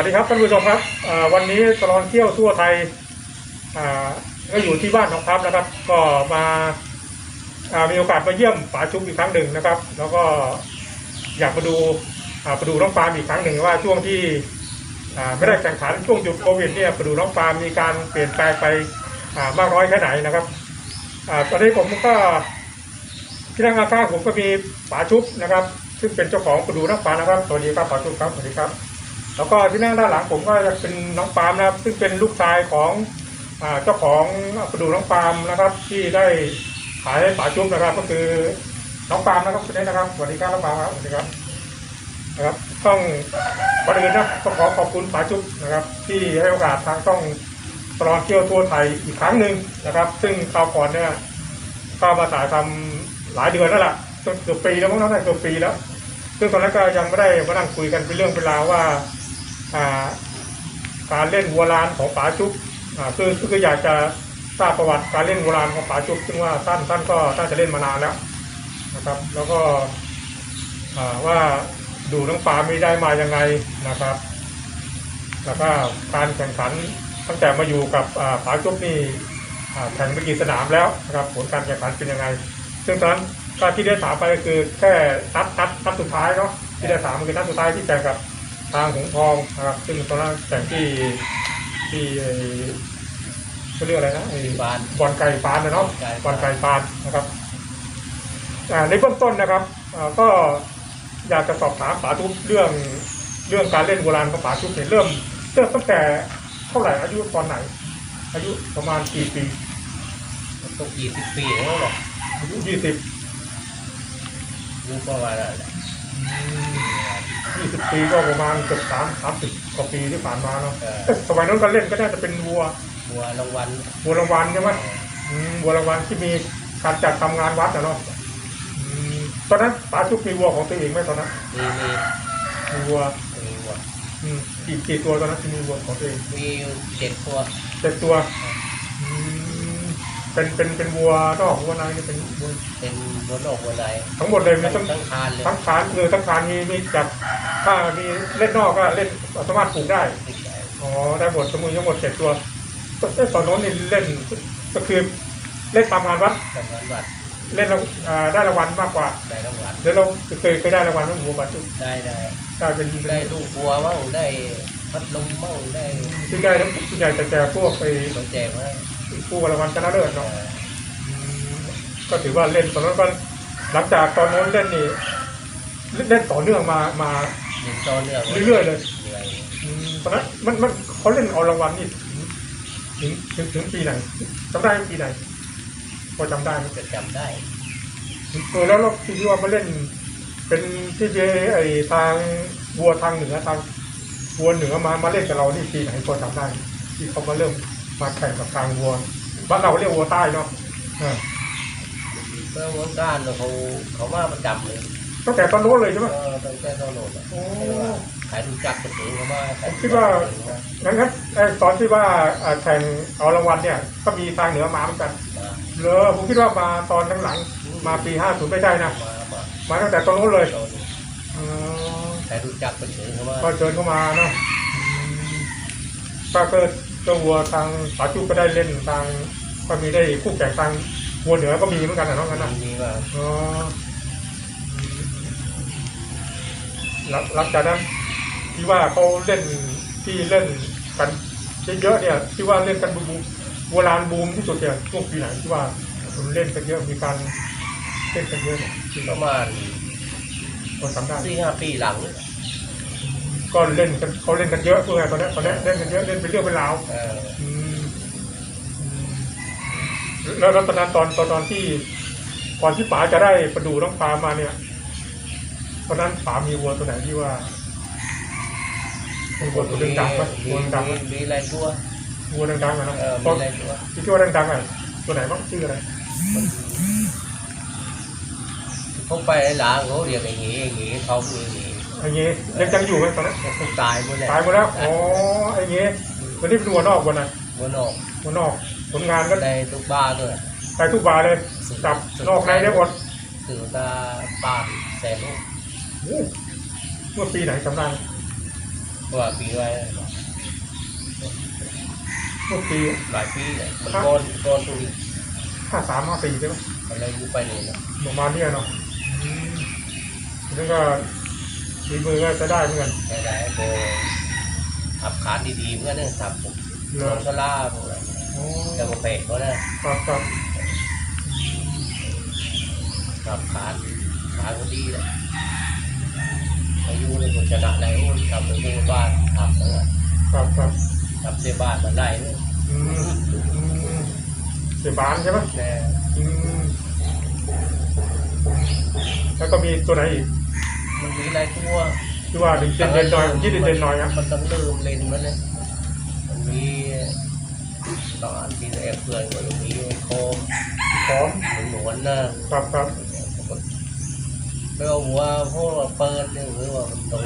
วัสดีครับท่านผู้ชมครับวันนี้ตลอดเที่ยวทั่วไทยก็อยู่ที่บ้านของพับนะครับ ก็มามีโอกาสมาเยี่ยมป๋าชุบอีกครั้งหนึ่งนะครับ แล้วก็อยากมาดูมาดูน้องปาล์มอีกครั้งหนึ่งว่าช่วงที่ไม่ได้แข่งขันช่วงหยุดโควิดเนี่ยมาดูน้องปาล์มมีการเปลี่ยนแปลงไปมากน้อยแค่ไหนนะครับตอนนี้ผมก็ที่นั่งข้างผมก็มีป๋าชุบนะครับ ซึ่งเป็นเจ้าของประดูน้องปาล์มนะครับสวัสดีครับป๋าชุบครับสวัสดีครับ แล้วก็ที่นั่งด้านหลังผมก็จะเป็นน้องปาล์มนะครับ ซึ่งเป็นลูกชายของอเจ้าของประดูน้องปาล์มนะครับ ที่ได้ขายให้ป๋าจุ๊บนะครับ ก็คือน้องปาล์มนะครับคนนี้นะครับสวัสดีครับน้องปาล์มครับสวัสดีครับนะครับต้องก่อนอื่นนะต้องขอขอบคุณป๋าจุ๊บนะครับ ที่ให้โอกาสทางต้องตลอดเที่ยวทั่วไทยอีกครั้งหนึ่งนะครับ ซึ่งคราวก่อนเนี่ยก็มาถ่ายทำหลายเดือนแล้วล่ะจนเกือบปีแล้วมั้งน่าจะเกือบปีแล้ว ซึ่งตอนนั้นก็ยังไม่ได้มานั่งคุยกันเป็นเรื่องเป็นราวว่า การเล่นวัวลานของป๋าจุ๊บอ่าคือคืออยากจะทราบประวัติการเล่นวัวลานของป๋าจุ๊บซึ่งว่าท่านท่านก็น่านจะเล่นมานานแล้วนะครับ แล้วก็ว่าดูน้องปลาม่ได้มายังไงนะครับ แล้วก็การแข่งขันตั้งแต่มาอยู่กับอ่าป๋าจุ๊บนี่แข่งไปกี่สนามแล้วนะครับ ผลการแข่งขันเป็นยังไง ซึ่งตอนนั้นก็ที่ได้ถามไปก็คือแค่นัดนัดนัดสุดท้ายเนาะที่ได้ถามมันคือนัดสุดท้ายที่แข่งกับ ทางหงส์ทองนะครับซึ่งตอนนั้นแข่งที่ที่ไอ้เขาเรียกอะไรนะไอ้บานบอลไก่ปานนะเนาะไก่บอลไก่ปานนะครับอ่าในเบื้องต้นนะครับอ่าก็อยากจะสอบถามป๋าทุบเรื่องเรื่องการเล่นโบราณของป๋าทุบเนี่ยเริ่มเริ่มตั้งแต่เท่าไหร่อายุตอนไหน อายุประมาณกี่ปีตกยี่สิบปีแล้วหรอกอายุยี่สิบรู้ประมาณนั้นแหละ ยี่สิบปีก็ประมาณเกือบสามสามสิบกว่าปีที่ผ่านมาเนาะเออเอ๊ะสมัยนั้นก็เล่นก็น่าจะเป็นวัวบัวรางวัลวัวรางวัลใช่ไหมอืมวัวรางวัลที่มีการจัดทำงานวัดนะเนาะอืมตอนนั้นป๋าชุบมีวัวของตัวเองไหมตอนนั้นมีมีมีวัวมีวัวอืมกี่กี่ตัวตอนนั้นที่มีวัวของตัวเองมีอยู่เจ็ดตัวเจ็ดตัวอืม เป็นเป็นเป็นวัวนอกวัวในนี่เป็นวัวเป็นบัวนอกบัวในทั้งหมดเลยมีทั้ทั้งงทั้งคานเลยทั้งคานคือทั้งคานมีมีจับถ้ามีเล่นนอกก็เล่นสามารถปลูกได้ติดใจอ๋อได้หมดสมุนทั้งหมดเจ็ดตัวเอ๊ะตอนโน้นนี่เล่นก็คือเล่นตามงานวัดทำงานวัดเล่นแล้วอ่าได้รางวัลมากกว่าได้รางวัลเดี๋ยวเราเคยเคยได้รางวัลเรื่องวัวบาดจุได้ได้ได้เป็นได้ลูกบัวมั่งได้พัดลมมั่งได้ที่ได้แล้วส่วนใหญ่จะแจกพวกไปตัวแจกมา ผู้รางวัลชนะเลิศเอเนาะอก็ถือว่าเล่นตอนนั้นก็หลังจากตอนโน้นเล่นนี่เล่นต่อเนื่องมามาหนึ่งต่อเนื่องเรื่อยๆเลยเรื่อยอืมตอนนั้นมันมันเขาเล่นเอารางวัลนี่ถึงถึงถึงปีไหนจำได้ไหมปีไหนพอจำได้ไหมจะจำได้เออแล้วเราที่ว่ามาเล่น เป็นที่เจไอทางวัวทางเหนือทางวัวเหนือมามาเล่นกับเรานี่ปีไหนพอจำได้ที่เขามาเริ่ม มาแข่งกับทางวัวบ้านเราเรียกวัวใต้เนาะเออเพื่อวงการเขาเขามาประจำเลยตั้งแต่ตอนโน้นเลยใช่ไหมก็ตั้งแต่ตอนโน้นอะโอ้ ขายรู้จักกันเองเขามาขยผมคิดว่า งั้นครับไอ้ตอนที่ว่าอ่าแข่งเอารางวัลเนี่ย ก็มีทางเหนือมาเหมือนกันมาเหรอผมคิดว่ามาตอนหลังๆมาปีห้าศูนย์ไม่ใช่นะ มามามาตั้งแต่ตอนโน้นเลยโดนอ๋อ ขายรู้จักกันเองเขามาก็เชิญเข้ามาเนาะอืมก็เกิด ตัววัวทางปาจุก็ได้เล่นทางก็มีได้คู่แข่งทางวัวเหนือก็มีเหมือนกันนะน้องกันนะมีว่าอ๋ออืมหลังหลังจากนั้นที่ว่าเขาเล่นที่เล่นกันเยอะๆเนี่ยที่ว่าเล่นกันบูมโบราณบูมที่สุดเนี่ยช่วงปีไหนที่ว่าคนเล่นกันเยอะมีการเล่นกันเยอะเนี่ยที่ประมาณคนทำได้สี่ห้าปีหลังเนี่ย ก็เล่นกันเขาเล่นกันเยอะเพื่อไงตอนนี้ตอนนี้เล่นกันเยอะเล่นเป็นเรื่องเป็นราวเอออืมอืมแล้วแล้วตอนนั้นตอนตอนตอนที่ก่อนที่ป๋าจะได้ประดูน้องปลามาเนี่ยตอนนั้นป๋ามีวัวตัวไหนที่ว่ามีวัวตัวดังๆไหมมีวัวดังๆไหมมีมีอะไรตัววัวดังๆอะเนาะเออตมีอนอะไรตัวที่ชื่อว่าดังๆอะตัวไหนบ้างชื่ออะไรเขาไปหลังเขาเรียกอย่างงี้อย่างงี้เขามีอย่างงี้ ไอ้เงี้ยยังยังอยู่ไหมตอนนั้นเขาตายหมดแล้วตายหมดแล้ว อ๋อ ไอ้เงี้ยวันนี้เป็นวัวนอกวันน่ะหัวนอกวัวนอก ผลงานก็ได้ทุกบ้านด้วยไปทุกบาร์เลย จับนอกในได้หมดถึงตาป้านแสนลูกโอ้เมื่อปีไหนจำได้ปเพราะว่าปีไว้เมื่อปีหลายปีเนี่ยมันก้อนก้อนตรงนี้ห้าสามห้าสี่ใช่ไหมอะไรอยู่ไปเลยนะประมาณเนี้ยเนาะอืมนั่นก็ ดีมือก็จะได้เหมือนกันได้ได้โบขับขานดีๆเพื่อนเนี่ยขับผมเหรลองก็ล่าพวกนั้นโอ้แต่ก็เปะก็นะครับครับขับขานขานก็ดีนะอายุในคนชนะในโอ้ยทำในหมู่บ้านทำนะครับครับครับทำในบ้านมันได้เนี่ยอืมอืมเสียบานใช่ไหมแน่อืมแล้วก็มีตัวไหนอีก มันมีหลายตัวที่ว่าเด่นเด่นๆหน่อยยี่เด่นเด่นๆหน่อยอะมันต้องลืมเล่นมันเลยมันมีตอนที่แอบเพื่อนก็มีโคมพร้อมเป็นหนวลนะครับครับไม่ว่าหัวพวกเปิดเนี่ยหรือว่ามันตรง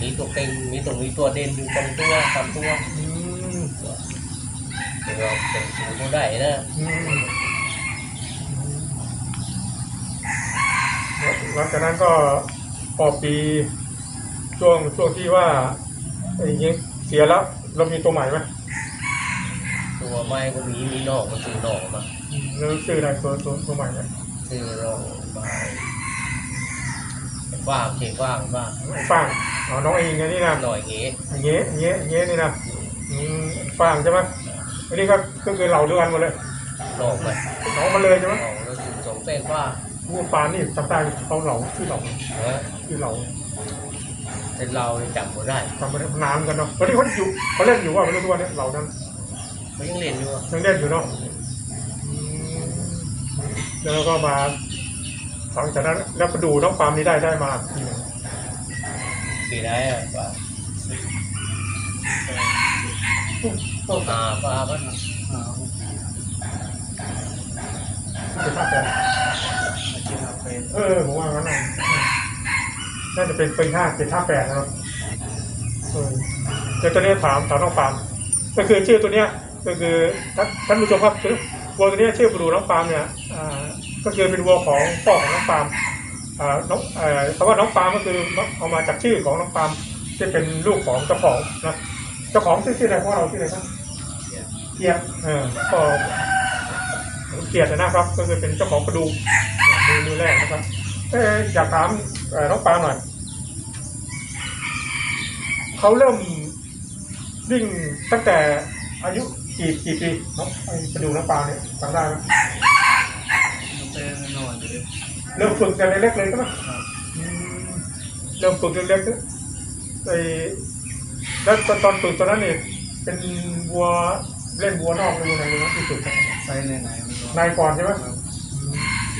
มีตัวเต็งมีตรงมีตัวเด่นอยู่ตรงตัวตามตัวอืมเดี๋ยวเราเป็นสูงเท่าได้นะอืมหลังจากนั้นก็ พอปีช่วงช่วงที่ว่าไอ้ยิงเสียแล้ว เรามีตัวใหม่ไหมตัวไม้ก็มีมีนอกมันคือหนอกมาอืมแล้วชื่ออะไรตัวตัวตัวใหม่เนี่ยคือเราไม้ว่างเขียว่างว่างไอ้ฟางอ๋อน้องเองไงนี่นะหน่อยเงี้อย่างเงี้ยอย่างเงี้ยอย่างเงี้ยนี่นะอืมฟางใช่ไหมอันนี้ก็ก็คือเราด้วยกันหมดเลยหนอกไปน้องมาเลยใช่ไหมหนอกแล้วถึงสองเส้นว่า ผู้ฟานนี่จำได้เขาเหล่าชื่อเหล่าเออชื่อเหล่าเป็นเราเนี่ยจำไม่ได้จำไม่ได้นานกันเนาะตอนนี้เขาอยู่เขาเล่นอยู่ว่าไม่รู้ตัวเนี้ยเหล่านั้นเขายังเรียนอยู่อะยังเล่นอยู่เนาะอืมแล้วก็มาหลังจากนั้นแล้วก็ดูน้องปาล์มนี่ได้ได้มาทีหนึ่งปีไหนอะว่าต้องอ่าป้าก็เป็นภาพแบ บเออผมว่างั้นน่ะน่าจะเป็นเป็นห้าเจ็ดห้าแปดนะครับเออเดี๋ยวตัวนี้ถามถามน้องปาล์มก็คือชื่อตัวเนี้ยก็คือท่านท่านผู้ชมครับคือวัวตัวเนี้ยชื่อปลูน้องปาล์มเนี่ยอ่าก็คือเป็นวัวของพ่อของน้องปาล์มอ่าน้องเอ่อคำว่าน้องปาล์มก็คือเอามาจากชื่อของน้องปาล์มที่เป็นลูกของเจ้าของนะเจ้าของชื่อชื่ออะไรพ่อเราชื่ออะไรครับเกียรติเออก็เกียรตินะครับ ก็คือเป็นเจ้าของกระดูก มือมือแรกนะครับเอ๊ะอยากถามเอ่อน้องปาล์มหน่อยเขาเริ่มวิ่งตั้งแต่อายุกี่กี่ปีน้องไอ้กระดูกน้องปาล์มเนี่ยจำได้ไหมเป็นนอนอยู่เลยเริ่มฝึกกันเล็กๆเลยใช่ไหมครับอืมเริ่มฝึกเล็กๆเนี่ยไอ้แล้วตอนตอนฝึกตอนนั้นเนี่ยเป็นวัวเล่นวัวนอกหรือวัวในนะที่ฝึกอะไซส์ไหนๆมันก็นายก่อนใช่ไหมครับ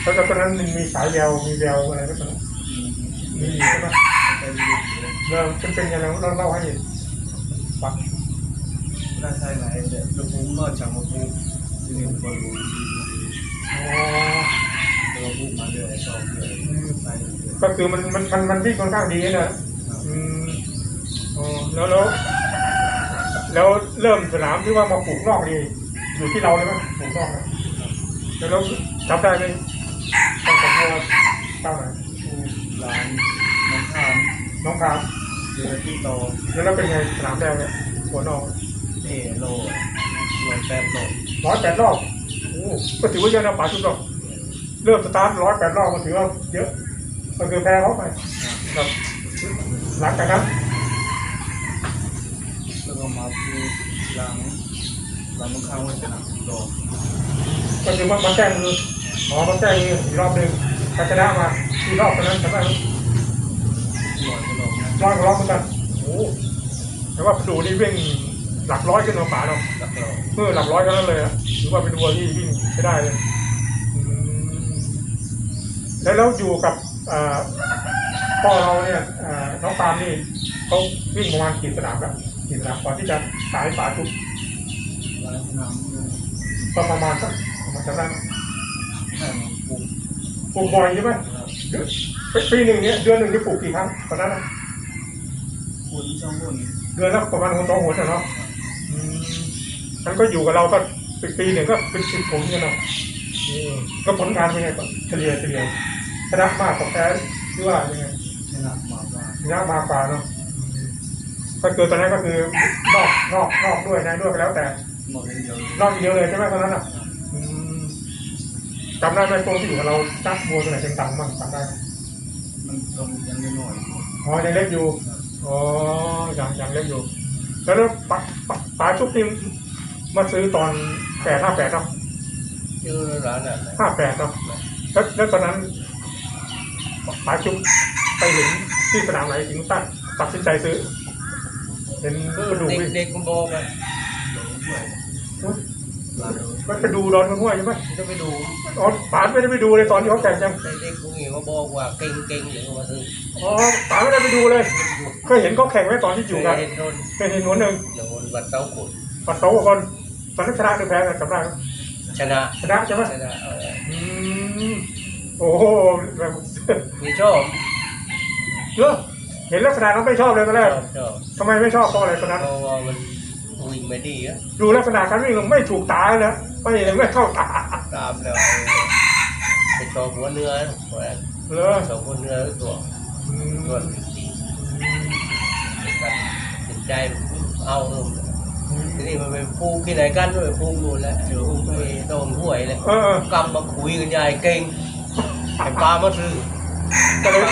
แล้วตอนนั้นมันมีสายแววมีแววอะไรไหมตอนนั้นมีมีใช่ไหมเป็นอยู่เลยเราเป็นเป็นยังไงเราเล่าให้ฟังถ้าไซส์ไหนเดี๋ยวเราพุ่งก็จังมาพุ่งที่นี่ก็รู้อ๋อเราพุ่งมาเรื่อยชอบเรื่อยก็คือมันมันมันมันวิ่ค่อนข้างดีนะอืมอ๋อแล้วแล้วแล้วเริ่มสนามที่ว่ามาปลูกนอกนี่อยู่ที่เราเลยไหมปลูกนอกนะแล้วเราจำได้ไหม เจ้าไหนร้านน้ำข้ามน้องคามเรือที่โตแล้วเราเป็นไงสนามแดงเนี่ยหัวนอกเอโลรวมแปดโลร้อยแปดรอบโอ้ก็ถือว่าเยอะนะป๋าชุดรอบเริ่มสตาร์ทร้อยแปดรอบก็ถือว่าเยอะก็คือแพ้เขาไปครับหลังจากนั้นแล้วก็มาพูหลังหลังน้ำข้ามไว้เป็นโลก็คือมามาแก้มือหมอมาแก้มืออีกรอบหนึ่ง ถ้าชนะมาอีรอบตอนนั้นจำได้ไหมลอยก็ลงนะร้อล้อยเหมือนกันโอ้แต่ว่าดูนี่วิ่งหลักร้อยขึ้นมาป๋าเนาะเมื่อหลักร้อยเท่านั้นเลยอะถือว่าเป็นวัวที่วิ่งใช้ได้เลยแล้วแล้วอยู่กับอ่าพ่อเราเนี่ยอ่าน้องปามนี่เขาวิ่งประมาณกี่สนามครับกี่สนามก่อนที่จะสายฝาทุกประมาณสักประมาณจำได้ไหม ปลูกบ่อยใช่ไหมเดือนปีหนึ่งเนี่ยเดือนหนึ่งได้ปลูกกี่ครั้งตอนนั้นนะพุ่งช่องพุ่งเดือนละประมาณหัวสองหัวเนาะอืมมันก็อยู่กับเราก็ปีปีหนึ่งก็เป็นสิบผมเนี่ยเนาะอืมก็ผลงานเป็นไงบ้างเฉลี่ยเฉลี่ยชนะมากกว่าแพ้หรือว่ายังไงชนะมาว่าชนะมากกว่าเนาะอืมก็คือตอนนั้นก็คือนอกนอกนอกด้วยในด้วยก็แล้วแต่หมดเดียวนอกอย่างเดียวเลยใช่ไหมตอนนั้นอะอืม จำได้ไหมตัวที่อยู่กับเราจักบัวตัวไหนเป็นตังค์บ้างจำได้ไหมมันตรงยังไม่หน่อยอ๋อยังเล็กอยู่อ๋อยังยังเล็กอยู่ แล้วแล้วปลาปลาปลาชุบนี่มาซื้อตอนแปดห้าแปดเนาะชื่อร้านอะไรห้าแปดเนาะแล้วแล้วตอนนั้นปลาชุบไปเห็นที่สนามไหนถึงตั้งตัดสินใจซื้อ เห็นกระดูกเด็กนี่เด็กมันบอกอะลาดู มันไปดูดอนมันห้วยใช่ไหมจะไปดูอ๋อป๋าไม่ได้ไปดูเลยตอนที่เขาแข่งยังเด็กพวกนี้เขาบอกว่าเก่งเก่งหรือว่าซื้ออ๋อป๋าไม่ได้ไปดูเลยเคยเห็นเขาแข่งไว้ตอนที่อยู่กันเห็นโดนเคยเห็นหนหนึ่งโดนวัดเต้าขุนปัสสาวะคนตอนนั้นชนะหรือแพ้กันจำได้ไหมชนะชนะใช่ไหมชนะเอออืมโอ้โหแบบมีชอบเยอะเห็นลักษณะนั้นไม่ชอบเลยตอนชแรอกบชอบทำไมไม่ชอบเพราะอะไรตอนนั้นเพราะว่ามัน วิ่งไม่ดีอะดูลักษณะการวิ่งไม่ถูกตาเลยนะไม่ไม่เข้าตาตามแล้วไปชอบหัวเนื้อหัวเลยชอบหัวเนื้อตัวอืมส่วนดีสินใจเอาเออทีนี้มันไปพูกที่ไหนกันด้วยพูกนู่นแหละพูกไปโดนห้วยเลยเออเออกำมาคุยกันใหญ่เก่งไอ้ปลามาซื้อก็เลย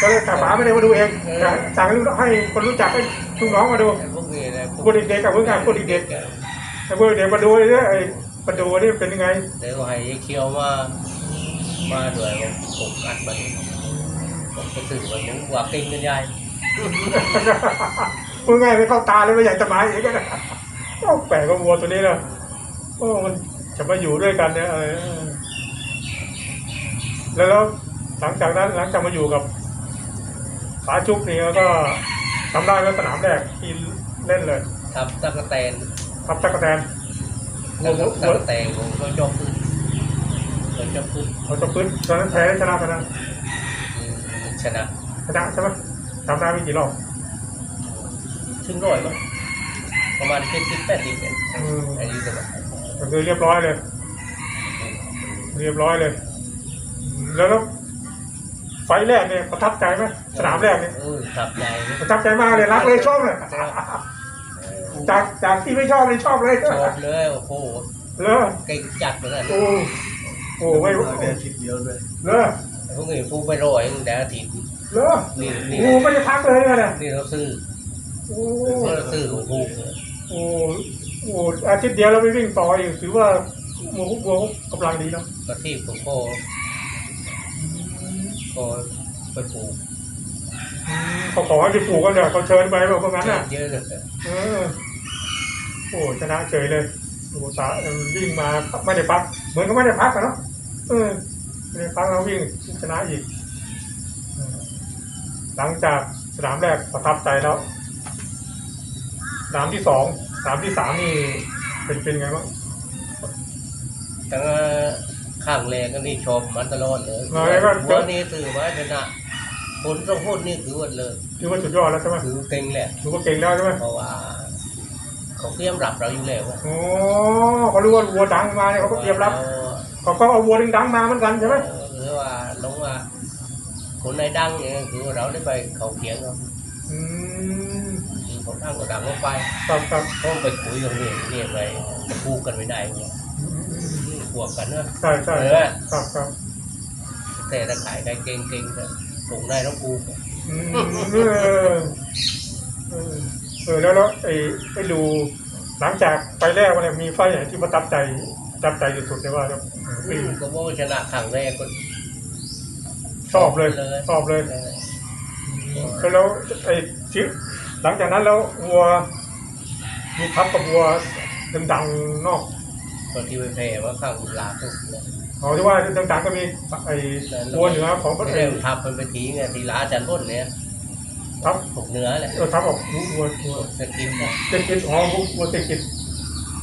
ก็เลยแต่ป๋าไม่ได้มาดูเองแต่สั่งให้คนรู้จักให้ลูกน้องมาดูไอ้ พวกนี้อะไรพวคนเด็กๆกับเพื่อนคนเด็กๆไอ้พวกเด็กมาดูเลยไอ้มาดูนี่เป็นยังไงเดี๋ยวให้ยายเคียวมามาด้วยว่าผมอัดมันผมก็ถือว่ามึงว่าเก่งกันใหญ่พูดง่ายไม่เข้าตาเลยไม่อยากจะมาอย่างนี้ก็โอ้แปลกกับวัวตัวนี้นะโอ้มันจะมาอยู่ด้วยกันเนี่ยเออแล้วแล้วหลังจากนั้นหลังจากมาอยู่กับป๋าจุ๊บนี่แล้วก็ทำได้ก็สนามแรกที่ เล่นเลยทับตะกะแตนทับตะกะแตนวัตะวกะวัวตะกะแตนผมก็จบขึ้นก็จบขึ้นเขาจะพื้นตอนนั้นแพ้ได้ชนะไปนะชนะชนะใช่ไหมจำได้ไม่กี่รอบถึงร้อยมั้งประมาณเจ็ดสิบแปดสิบเนี่ยอืมอายุประมาณก็คือเรียบร้อยเลย เรียบร้อยเลย แล้วแล้วไฟล์แรกเนี่ยประทับใจไหมสนามแรกเนี่ยเออขับใหญ่เลยประทับใจมากเลยรักเลยชอบเลย จากจากที่ไม่ชอบเลยชอบเลยชอบเลยโอ้โหเลอเก่งจัดเหมือนกันโอ้โอ้ไม่เราเดียวทิศเดียวเลยเลอพวกนี้พูดไปร้อยตั้งแต่อาทิตย์เลอนี่นี่โอ้ไม่ได้พักเลยเนี่ยนี่เราซื้อโอ้เราซื้อของพูโอ้โอ้อาทิตย์เดียวเราไปวิ่งต่ออีกถือว่าวัววัวกำลังดีเนาะกระที่ผมโคโคไปปลูกอืมเขาขอให้ไปปลูกกันเนี่ยเขาเชิญไปแบบพวกนั้นน่ะเยอะเลยเออ โอ้ชนะเฉยเลยโอ้ตาเออวิ่งมาไม่ได้พัก เหมือนก็ไม่ได้พักอะเนาะเออไม่ได้พักแล้ววิ่งชนะอีกเออหลังจากสนามแรกประทับใจแล้วสนามที่สองสนามที่สามนี่เป็นเป็นไงบ้างทั้งข้างแรงก็นี่ชมมันตลอดเลยเอาไว้ว่าหัวนี้ถือว่าชนะผลต้องพูดนี่ถือว่าเลยถือว่าสุดยอดแล้วใช่ไหมถือเก่งแหละถือว่าเก่งแล้วใช่ไหมเพราะว่า เขาเตรียมรับเราอยู่แล้วอะโอ้เขารู้ว่าวัวดังมาเนี่ยเขาก็เตรียมรับ เขาก็เอาวัวดังๆมาเหมือนกันใช่ไหมเออหรือว่าลงว่าคนในดังเนี่ยคือว่าเราได้ไปเขาเขียงเขาอืมคือเขาดังก็ดังลงไปครับครับเขาไปคุยกันเนี่ยเนี่ยไปจะพูดกันไม่ได้เนี่ยอืมอืมอืมบวกกันเนอะใช่ใช่เอใช่อครับครับแต่ถ้าขายได้เก่งๆก็ปลูกได้ต้องปลูกอืมเออเออเออแล้วแล้วไอ้ไอ้ดูหลังจากไปแรกวันนี้มีไฟไหนที่ประทับใจประทับใจที่สุดเลยว่าครับปีก็บอกว่าชนะครั้งแรกก็ชอบเลยชอบเลยเออแล้วแล้วไอ้ที่หลังจากนั้นแล้ววัวมีทับกับวัวดังๆนอกคนที่ไปแพ้ว่าข้างลาทุกเนี่ยเขาที่ว่าดังๆก็มีไอ้วัวเหนือของพไม่ระได้เอกทับมันไปทีไงทีลาจันพ้นเนี่ย ทับพวกเนื้อแหละเออทับออกวัววัววัวสกินเนี่ยเจ็ดกิจอ๋อวัวเจ็ดกิจ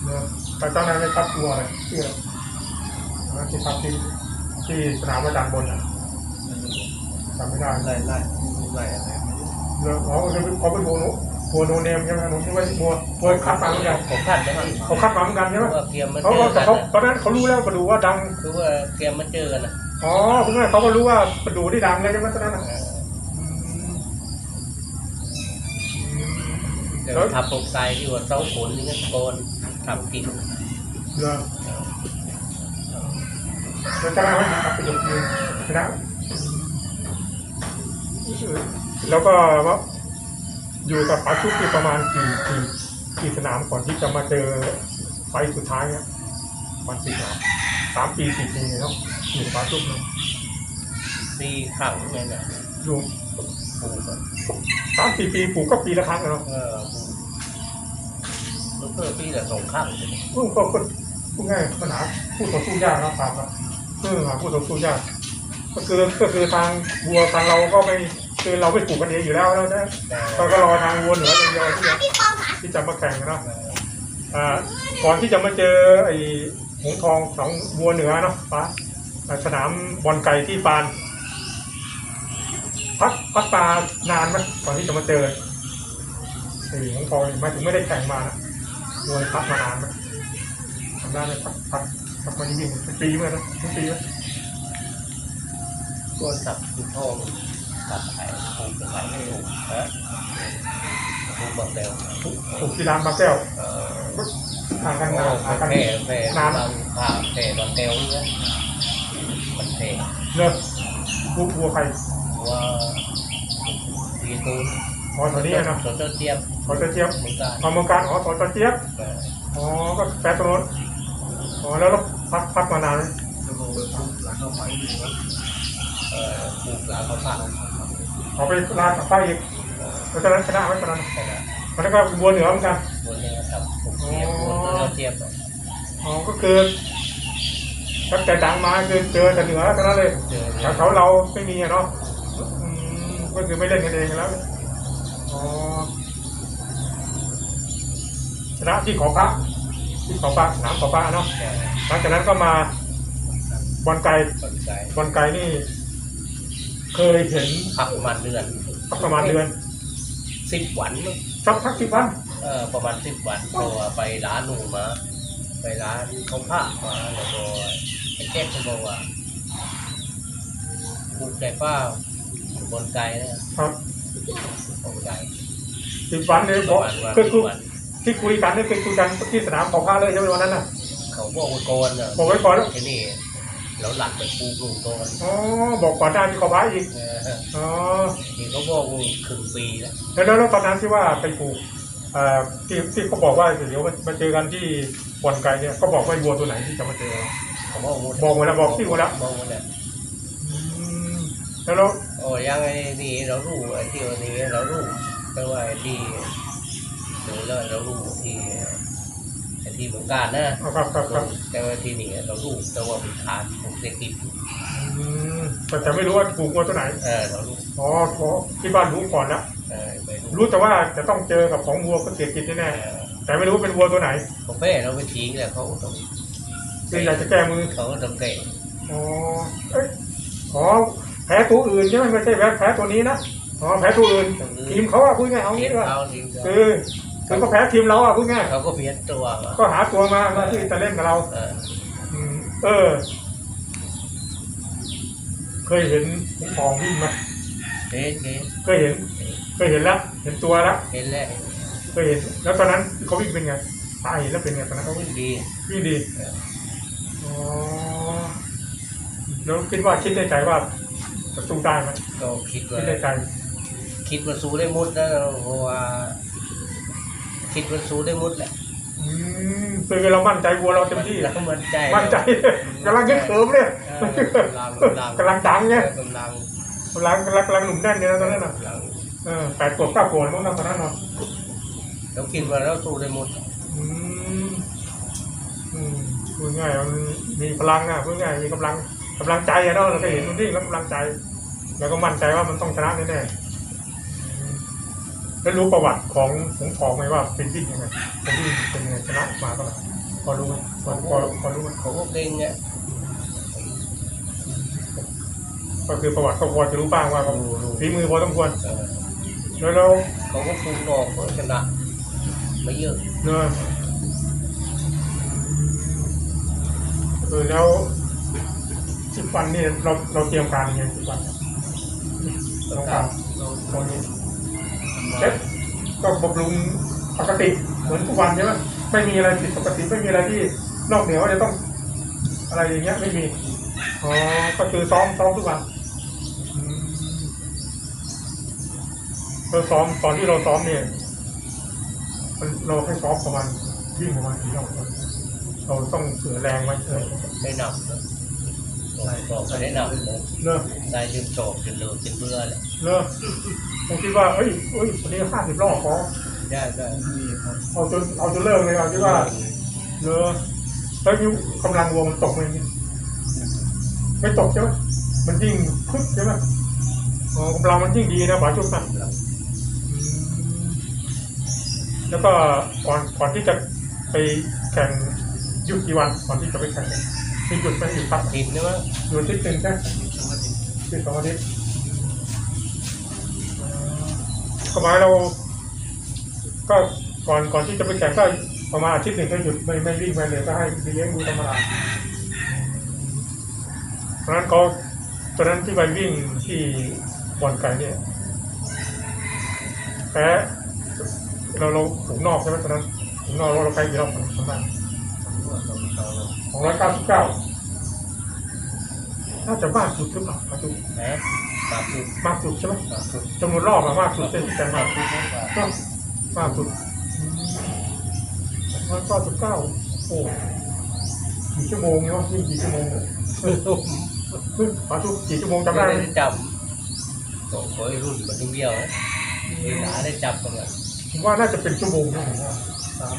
เนอะแต่ตอนนั้นไม่ทับวัวอะไรชื่ออะไรนะที่ทับที่ที่สนามประจานบนอะจำไม่ได้ไล่ไล่ไล่อะไรไม่รู้เดี๋ยวเขาจะเขาเป็นวัวโนวัวโนเนมใช่ไหมผมคิดว่าวัววัวคัดมาเหมือนกันผมคัดได้ไหมเขาคัดมาเหมือนกันใช่ไหมว่าเกียมมันเขาเจอแต่กันเขานะตอนนั้นเขารู้แล้วประดูว่าดังคือว่าเกียมมันเจอกันนะอ๋อคุณแม่เขาก็รู้ว่าประดูที่ดังเลยใช่ไหมตอนนั้น น่ะเอออืมอืมเดี๋ยวแล้วทำตรงไตที่ว่าเสาขนนี่ก็โกนทำกินเรือแล้วจะได้ไหมครับประโยคนึงนะแล้วก็ว่าอยู่กับปาชุกที่ประมาณกี่กี่กี่สนามก่อนที่จะมาเจอไฟล์สุดท้ายเนี่ยวันสี่สนามสามปีสี่ปีเนี่ยเนาะอยู่กับปาชุกเนาะตีขังเนี่ยนะอยู่ปลูกอะ สามสี่ปีปลูกก็ปีละครั้งอะเนาะเออปลูกเพื่อปีละสองข้างก็ก็ก็พูดง่ายปัญหาผู้ต่อสู้ยากนะครับครับเออหาผู้ต่อสู้ยากก็คือก็คือทางวัวทางเราก็ไม่คือเราไม่ปลูกกันเองอยู่แล้วแล้วนะแต่เราก็รอทางวัวเหนืออย่างเดียวที่จะที่จะมาแข่งเนาะอ่าก่อนที่จะมาเจอไอ้หงส์ทองของวัวเหนือเนาะป้าอ่าสนามบอลไก่ที่ปาน พักพักปลานานไหมก่อนที่จะมาเจอไอ้หงส์ทองนี่หมายถึงไม่ได้แข่งมานะวัวพักมานานไหมทำได้ไหมพักพักพักมานี่วิ่งเป็นปีเมื่อนะเป็นปีไหมก้นสับคือทองตัดไข่ปลูกไข่ไม่ปลูกฮะปลูกแบบเร็วปลูกที่ร้านบางแก้วเออห่างกันโอ้นานห่างกันแผ่แผ่นานบางผ่าแผ่บางแก้วเนี่ยมันแผ่เนอะวัววัวใครว่า ตีตูนอ๋อตอนนี้เนาะสวนต้นเทียมขอเจี๊ยบเหมือนกันอ๋อเมืองการอ๋อสอเจี๊ยบเอออ๋อก็แปลตรงนู้นอ๋อแล้วเราพักพักมานานไหมแล้วก็แบบหลังเข้าไปอยู่ว่าเออปลูกหลานเขาผ่าออกไปลานกับป้าอีกเพราะฉะนั้นชนะไว้ตอนนั้นใช่ไหมมันก็บัวเหนือเหมือนกันบนนี้ครับปลูกเทียมบนต้นเทียมอ๋อก็คือตั้งแต่ดังมาคือเจอแต่เหนือเท่านั้นเลยเจอแถวๆเราไม่มีอะเนาะอืม ก็คือไม่เล่นกันเองแล้วอ๋อชนะที่ขอพระที่ขอพระสนามขอพระเนาะหลังจากนั้นก็มาบอลไกลสนใจบอลไกลนี่ เคยเห็นพักประมาณเดือนประมาณเดือนสิบวันมั้งสักพักสิบวันเออประมาณสิบวันเพราะว่าไปร้านหนูมา ไปร้านเขาผ้ามาแล้วก็ไอ้แจ๊คเขาบอกว่าปลูกไก่ป้า บนไก่นะครับของไก่สิบวันเลยปบอระกมาณวันคือสิคุบยวันที่คุยกันนี่คือคุยกันที่สนามของพระเลยใช่ไหมวันนั้นน่ะ เขาบอกว่าโกนอะบอกไว้ก่อนแล้วไอ้นี่แล้วหลักไปปลูกลุงโกนอ๋อบอกก่อนหน้าที่ขอพระอีกเอออ๋อนี่เขาบอกว่าครึ่งปีแล้วแล้วแล้วแล้วตอนนั้นที่ว่าไปปลูกเอ่อที่ที่เขาบอกว่าเดี๋ยวมามาเจอกันที่บอลไกลเนี่ยเขาบอกว่าวัวตัวไหนที่จะมาเจอเขาบอกว่าบอกหมดแล้วบอกที่หมดแล้วบอกหมดแล้วอืมแล้ว แล้วโอ้ยังไงนี่เรารู้ไอ้ที่วันนี้เรารู้แต่ว่าไอ้ที่ดูแล้วเรารู้ที่ไอ้ที่เมืองการนะเอาครับครับคแต่ว่าที่นี่เรารู้แต่ว่าเป็นฐานของเศรษฐกิจอืมแต่แต่ไม่รู้ว่าปลูกวัวตัวไหนเออเรารู้อ๋อขอที่บ้านรู้ก่อนแล้วรู้แต่ว่าจะต้องเจอกับของวัวก็เสียกิจแน่แต่ไม่รู้ว่าเป็นวัวตัวไหนกาแฟเราไปทิ้งแล้วเขาต้องคืออยากจะแก้มือเขาต้องเกะอ๋อเอ้ยอ๋อ แพ้ตัวอื่นใช่ไหมไม่ใช่แพ้แพ้ตัวนี้นะอ๋อแพ้ตัวอื่นทีมเขาอะพูดง่ายเอางี้ดีกว่าเขาทิ้งคือคือก็แพ้ทีมเราอะพูดง่ายเขาก็เพี้ยนตัวมาก็หาตัวมามาที่จะเล่นกับเราเอออืมเออเคยเห็นหงส์ทองวิ่งไหมเห็นเห็นเคยเห็น เคยเห็นแล้วเห็นตัวแล้วเห็นแล้วเคยเห็น แล้วตอนนั้นเขาวิ่งเป็นไงตายแล้วเป็นไงตอนนั้นเขาเขาวิ่งดีวิ่งดีเอออ๋อแล้วคิดว่าคิดในใจว่า จะสู้ได้ไหมก็คิดคิว่าดในใจคิดว่าสู้ได้หมดนะเพราะว่าคิดว่าสู้ได้หมดแหละอืมคือเรามั่นใจวัวเราเต็มที่แล้วก็มั่นใจมั่นใจกำลังยึดเขิมเนี่ยเออกำลังกำลังกำลังดังเนี่ยกำลังกำลังกำลังกำลังหนุ่มแน่นเนี่ยนะตอนนั้นน่ะกำลังเออแปดขวบเก้าขวบมั้งนะตอนนั้นเนาะเราคิดว่าเราสู้ได้หมดอืมอืมพูดง่ายมันมีพลังอะพูดง่ายมีกำลัง กำลังใจอะเนาะเราก็เห็นมันวิ่งแล้วกำลังใจ แล้วก็มั่นใจว่ามันต้องชนะแน่ๆอืมแล้วรู้ประวัติของหงส์ทองไหมว่าเป็นวิ่งยังไงเป็นวิ่งเป็นยังไงชนะมาเท่าไหร่พอรู้ไหมพอพอพอรู้ไหมเขาก็เก่งเนี่ยก็คือประวัติก็พอจะรู้บ้างว่าเขารู้รู้ฝีมือพอสมควรเออแล้วแล้วเขาก็ฟูนอกก็ชนะไม่เยอะเนอะเออแล้ว สิบวันนี่เราเราเตรียมการยังไงสิบวันต้องการเราตอนนี้มาเช็คก็บำรุงปกติเหมือนทุกวันใช่ไหมไม่มีอะไรผิดปกติไม่มีอะไรที่นอกเหนือว่าจะต้อง อะไรอย่างเงี้ยไม่มีอ๋อก็คือซ้อมซ้อมทุกวันอืมเราซ้อมตอนที่เราซ้อมเนี่ยมันเราให้ซ้อมประมาณวิ่งประมาณกี่รอบครับเราต้องเสือแรงไว้เออไม่หนักนะ บอกไม่ได้หนักเลยเนอะนายยืนโฉบจนเลือจนเบื่อเลยเนอะผมคิดว่าเอ้ยเอ้ยวันนี้ห้าสิบรอบพอได้ได้มีครับเอาจนเอาจนเลิกเลยอะคิดว่าเนอะแล้วนิ้วกำลังวงมันตกไหมเนี่ยไม่ตกใช่ไหมมันยิ่งคึกใช่ไหมอ๋อกำลังมันยิ่งดีนะป๋าชุบนะอืมแล้วก็ก่อนก่อนที่จะไปแข่งหยุดกี่วันก่อนที่จะไปแข่ง มีหยุดไหมหยุดพักทินใช่ไหมหยุดที่หนึ่งใช่ไหมหยุดสองอาทิตย์สมัยเรา ก็ก่อนก่อนที่จะไปแข่งก็ประมาณอาทิตย์หนึ่งก็หยุดไม่ไม่วิ่งไปเลยก็ให้เลี้ยงดูธรรมดาเพราะนั้นเขาตอนนั้นที่ไปวิ่งที่บอลไก่เนี่ยแพ้เราเราถูกนอกใช่ไหมตอนนั้นถูกนอกเราเราไปกี่รอะมาณ สองร้อยเก้าสิบเก้าน่าจะมากสุดหรือเปล่าครับนะตามสุดมากสุดใช่ไหมตามสุดจำนวนรอบอะมากสุดเป็นแต่มากสุดก็มากสุดร้อยเก้าสิบเก้าโอ้กี่ชั่วโมงเนาะวิ่งกี่ชั่วโมงเนี่ยเฮ้ยปาทุกกี่ชั่วโมงจำไม่ได้ไหมได้จำโอ้ยรุ่นมันถึงเบี้ยวนะเวลาได้จับกันเลยผมว่าน่าจะเป็นชั่วโมงนะผมว่าสาม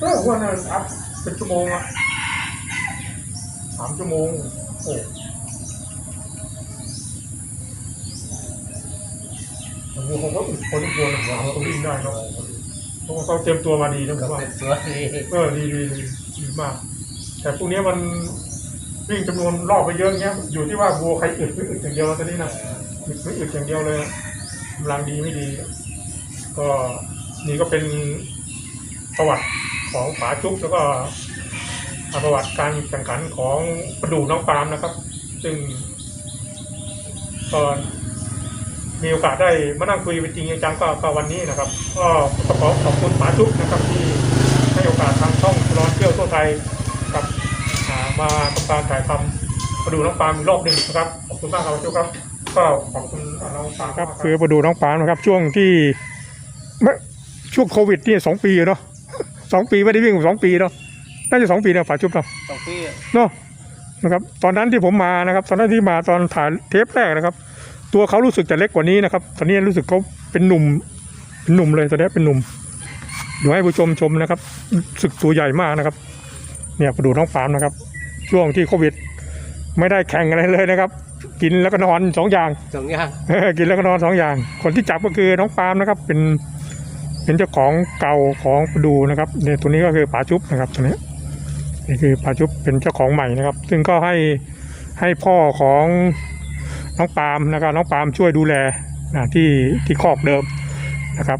เออผมว่าน่าจะอัพ เป็นชั่วโมงอะสามชั่วโมง โอ้ผมว่าผมก็อึดพอทุกคนผมว่าเขาวิ่งได้เนาะเพราะว่าเขาเตรียมตัวมาดีนะผก็มว่าเป็นตัวนี้เออดีดีดีดีมาก แต่พวกนี้มันวิ่งจำนวนรอบไปเยอะเงี้ย อยู่ที่ว่าวัวใครอึดไม่อึดอย่างเดียวตอนนี้นะอึดไม่อึดอย่างเดียวเลยกำลังดีไม่ดี ก็นี่ก็เป็นประวัติ ของฝาจุ๊บแล้วก็ประวัติการแข่งขันของประดูน้องปาล์มนะครับ ซึ่งก็มีโอกาสได้มานั่งคุยเป็นจริงจังก็ก็วันนี้นะครับ ก็ขอขอบคุณฝาจุ๊บนะครับที่ให้โอกาสทางช่องร้อนเที่ยวทั่วไทยกับอ่ามาทำการถ่ายทำมาดูน้องปาล์มอีกรอบหนึ่งนะครับขอบคุณมากครับเจ้าครับ ก็ขอบคุณน้องปาล์มครับคือมาดูน้องปาล์มนะครับ ช่วงที่ช่วงโควิดนี่สองปีเนาะ สองปีไม่ได้วิ่งสองปีเนาะน่าจะสองปีนะฝาชุบเนาะสองปีเนาะนะครับ ตอนนั้นที่ผมมานะครับ ตอนนั้นที่มาตอนถ่ายเทปแรกนะครับ ตัวเขารู้สึกจะเล็กกว่านี้นะครับ ตอนนี้รู้สึกเขาเป็นหนุ่มเป็นหนุ่มเลยตอนนี้เป็นหนุ่มเดี๋ยวให้ผู้ชมชมนะครับรู้สึกตัวใหญ่มากนะครับ เนี่ยไปดูน้องฟาร์มนะครับ ช่วงที่โควิด ไม่ได้แข่งอะไรเลยนะครับ กินแล้วก็นอนสองอย่างสองอย่างกินแล้วก็นอนสองอย่าง คนที่จับก็คือน้องฟาร์มนะครับ เป็น เป็นเจ้าของเก่าของดูนะครับเนี่ยตัวนี้ก็คือป๋าชุบนะครับตัวนี้นี่คือป๋าชุบเป็นเจ้าของใหม่นะครับ ซึ่งก็ให้ให้พ่อของน้องปาล์มนะครับน้องปาล์มช่วยดูแลนะที่ที่คอกเดิมนะครับ